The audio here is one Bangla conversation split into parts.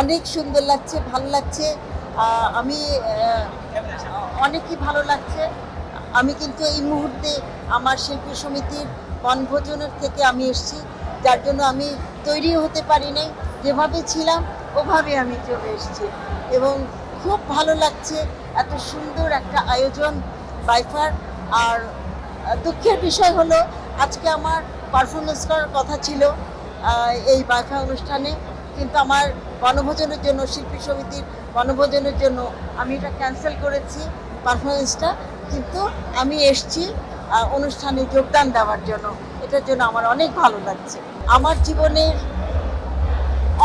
অনেক সুন্দর লাগছে, ভালো লাগছে। আমি অনেকই ভালো লাগছে। আমি কিন্তু এই মুহূর্তে আমার শিল্পী সমিতির বনভোজনের থেকে আমি এসেছি, যার জন্য আমি তৈরি হতে পারি নাই। যেভাবে ছিলাম, ওভাবে আমি চলে এসেছি। এবং খুব ভালো লাগছে এত সুন্দর একটা আয়োজন বাইফার আর দুঃখের বিষয় হলো, আজকে আমার পারফরমেন্স করার কথা ছিল এই বাইফা অনুষ্ঠানে। কিন্তু আমার বনভোজনের জন্য, শিল্পী সমিতির বনভোজনের জন্য আমি এটা ক্যান্সেল করেছি পারফরমেন্সটা কিন্তু আমি এসছি অনুষ্ঠানে যোগদান দেওয়ার জন্য। এটার জন্য আমার অনেক ভালো লাগছে। আমার জীবনের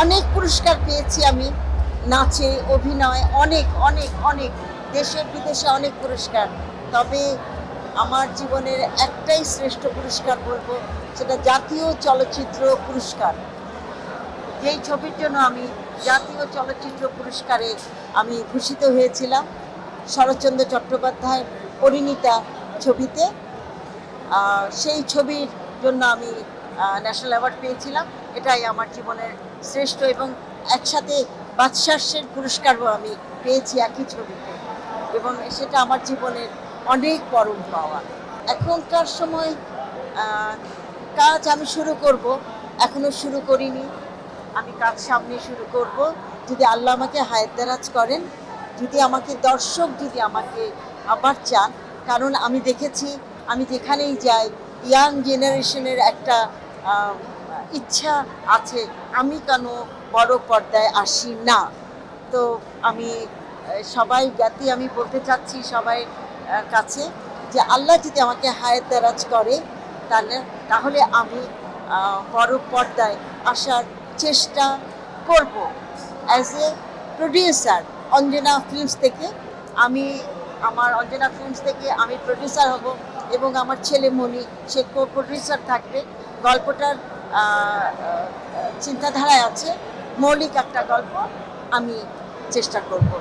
অনেক পুরস্কার পেয়েছি আমি। নাচে, অভিনয় অনেক অনেক অনেক। দেশে, বিদেশে অনেক পুরস্কার। তবে আমার জীবনের একটাই শ্রেষ্ঠ পুরস্কার বলব, সেটা জাতীয় চলচ্চিত্র পুরস্কার। যেই ছবির জন্য আমি জাতীয় চলচ্চিত্র পুরস্কারে আমি ভূষিত হয়েছিলাম শরৎচন্দ্র চট্টোপাধ্যায় পরিণীতা ছবিতে। সেই ছবির জন্য আমি ন্যাশনাল অ্যাওয়ার্ড পেয়েছিলাম। এটাই আমার জীবনের শ্রেষ্ঠ এবং একসাথে বাদশাসের পুরস্কারও আমি পেয়েছি একই ছবিতে। এবং সেটা আমার জীবনের অনেক পরম পাওয়া। এখনকার সময় কাজ আমি শুরু করব। এখনও শুরু করিনি। আমি কাজ সামনে শুরু করব। যদি আল্লাহ আমাকে হায়াত দেরাজ করেন, যদি আমাকে দর্শক যদি আমাকে আবার চান, কারণ আমি দেখেছি, আমি যেখানেই যাই ইয়াং জেনারেশনের একটা ইচ্ছা আছে, আমি কেন বড় পর্দায় আসি না? তো আমি সবাই জ্ঞাতি, আমি বলতে চাচ্ছি সবাই কাছে যে আল্লাহ যদি আমাকে হায়াত দেরাজ করে, তাহলে তাহলে আমি বড় পর্দায় আসার চেষ্টা করব as a producer Anjana films থেকে আমি, আমার অঞ্জনা ফিল্মস থেকে আমি প্রডিউসার হব এবং আমার ছেলে মনি সে কো প্রডিউসার থাকবে। গল্পটার চিন্তাধারায় আছে। মৌলিক একটা গল্প আমি চেষ্টা করব।